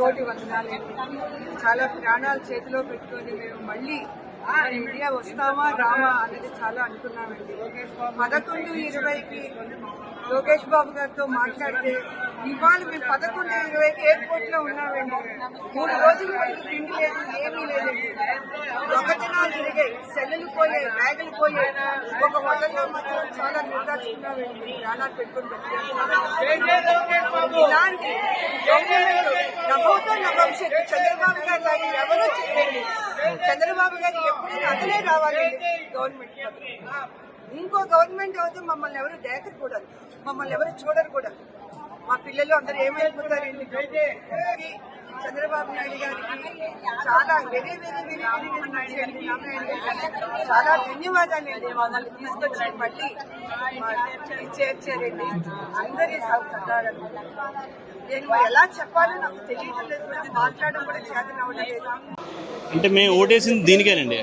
కోటి వందనాలండి చాలా ప్రాణాలు చేతిలో పెట్టుకొని మేము మళ్ళీ ఇండియా వస్తామా రామా? అనేది చాలా అనుకున్నామండి. పదకొండు ఇరవైకి లోకేష్ బాబు గారితో మాట్లాడితే ఇవాళ మేము పదకొండు ఇరవైకి ఎయిర్పోర్ట్లో ఉన్నామండి. మూడు రోజులు తిండి లేదు ఏమీ లేదండి దొంగతనాలు తిరిగాయి. సెల్లులు పోయాయి బ్యాగులు పోయాయి. ఒక హోటల్లో మాత్రం చాలా నిర్దాచుకున్నామండి ప్రాణాలు పెట్టుకుని ఇలాంటి గవర్నమెంట్ నభోతో నా భవిష్యత్తు చంద్రబాబు గారు లాగా ఎవరో చేయండి చంద్రబాబు గారు ఎప్పుడైనా అతనే రావాలి. గవర్నమెంట్ ఇంకో గవర్నమెంట్ అయితే మమ్మల్ని ఎవరు దేకరకూడదు మమ్మల్ని ఎవరు చూడరు మా పిల్లలు అందరూ ఏమైపోతారండి చంద్రబాబు నాయుడు గారికి చాలా very very very very very Naidu గారికి చాలా ధన్యవాదాలండి. మమ్మల్ని తీసుకొచ్చి మళ్ళీ చేర్చారండి అందరి సహకారం నేను ఎలా చెప్పాలో నాకు తెలియటం లేదు. మాట్లాడడం కూడా చేతన లేదు అంటే మేము ఓటేసింది దీనికేనండి.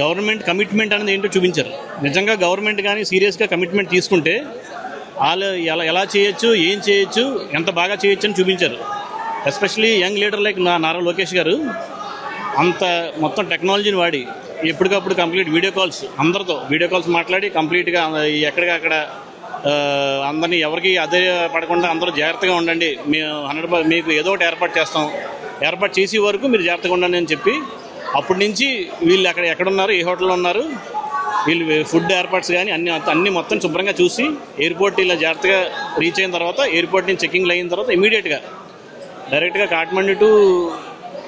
గవర్నమెంట్ కమిట్మెంట్ అనేది ఏంటో చూపించారు. నిజంగా గవర్నమెంట్ కానీ సీరియస్గా కమిట్మెంట్ తీసుకుంటే వాళ్ళు ఎలా ఎలా చేయొచ్చు ఏం చేయొచ్చు ఎంత బాగా చేయొచ్చు అని చూపించారు. ఎస్పెషలీ యంగ్ లీడర్ లైక్ నా నారా లోకేష్ గారు అంత మొత్తం టెక్నాలజీని వాడి ఎప్పటికప్పుడు కంప్లీట్ వీడియో కాల్స్ అందరితో వీడియో కాల్స్ మాట్లాడి కంప్లీట్గా ఎక్కడికక్కడ అందరినీ ఎవరికి అదే పడకుండా అందరూ జాగ్రత్తగా ఉండండి. మేము హండ్రెడ్ మీకు ఏదో ఒకటి ఏర్పాటు చేస్తాం. ఏర్పాటు చేసే వరకు మీరు జాగ్రత్తగా ఉండండి అని చెప్పి అప్పటి నుంచి వీళ్ళు అక్కడ ఎక్కడున్నారు ఏ హోటల్లో ఉన్నారు వీళ్ళు ఫుడ్ ఏర్పాట్స్ కానీ అన్ని అన్ని మొత్తం శుభ్రంగా చూసి ఎయిర్పోర్ట్ ఇలా జాగ్రత్తగా రీచ్ అయిన తర్వాత ఎయిర్పోర్ట్ నుంచి చెకింగ్ అయిన తర్వాత ఇమీడియట్గా డైరెక్ట్గా Kathmandu to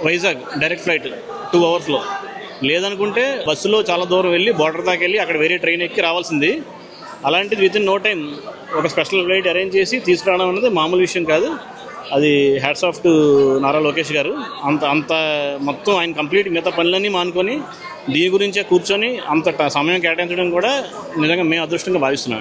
Vizag direct flight two అవర్స్లో లేదనుకుంటే బస్సులో చాలా దూరం వెళ్ళి బార్డర్ దాకా వెళ్ళి అక్కడ వేరే ట్రైన్ ఎక్కి రావాల్సింది. అలాంటిది విత్ ఇన్ నో టైం ఒక స్పెషల్ ఫ్లైట్ అరేంజ్ చేసి తీసుకురావడం అనేది మామూలు విషయం కాదు. అది hats off to Nara Lokesh garu. అంత అంత మొత్తం ఆయన కంప్లీట్ మిగతా పనులన్నీ మానుకొని దీని గురించే కూర్చొని అంత సమయం కేటాయించడం కూడా నిజంగా మేము అదృష్టంగా భావిస్తున్నాం.